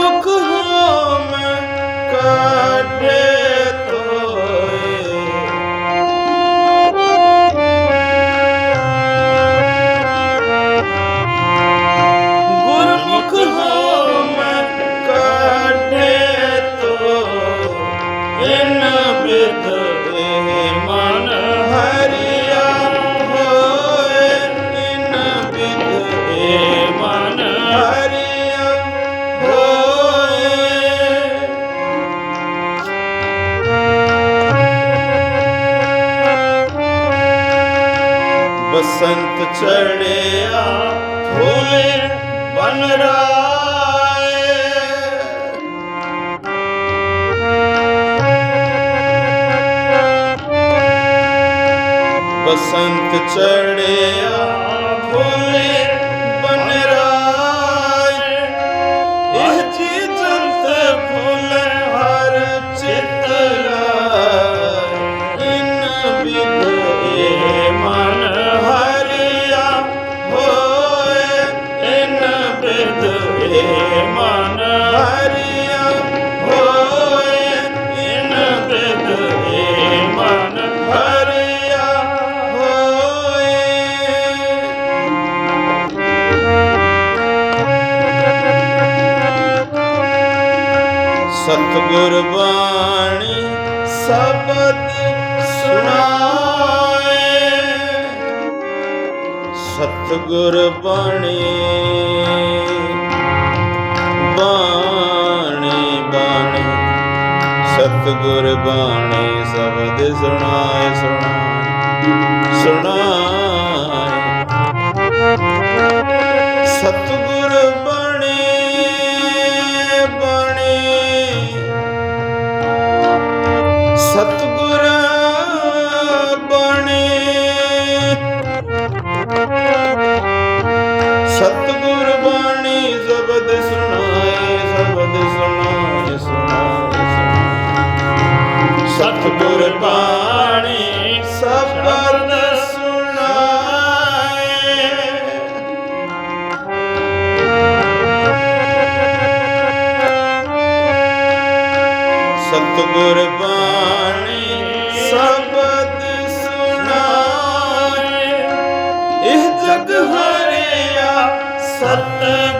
ਮੁਖ ਹਾਂ ਮੈਂ ਕਾਟੇ ਬਸੰਤ ਚੜਿਆ ਫੁੱਲੇ ਬਨ ਰਾਏ ਬਸੰਤ ਚੜਿਆ ਸਤਿਗੁਰ ਸਬਦ ਸੁਣਾਏ। ਸਤਿਗੁਰ ਬਾਣੀ ਬਾਣੀ। ਬਾਣੀ ਸਬਦ ਸੁਣਾਏ ਸੁਣਾਏ। ਸਤਿਗੁਰ ਬਾਣੀ ਸਬਦ ਸੁਣਾਏ। ਸਤਿਗੁਰ ਸਬਦ ਸੁਣਾਏ। ਇਹ ਹਰਿਆ ਸਤਿ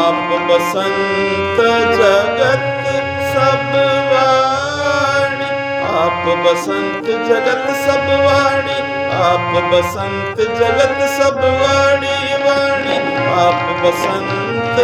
ਆਪ ਬਸੰਤ ਜਗਤ ਸਭ ਵਾੜੀ ਆਪ ਬਸੰਤ ਜਗਤ ਸਭ ਵਾੜੀ ਆਪ ਬਸੰਤ ਜਗਤ ਸਭ ਵਾੜੀ ਵਾੜੀ ਆਪ ਬਸੰਤ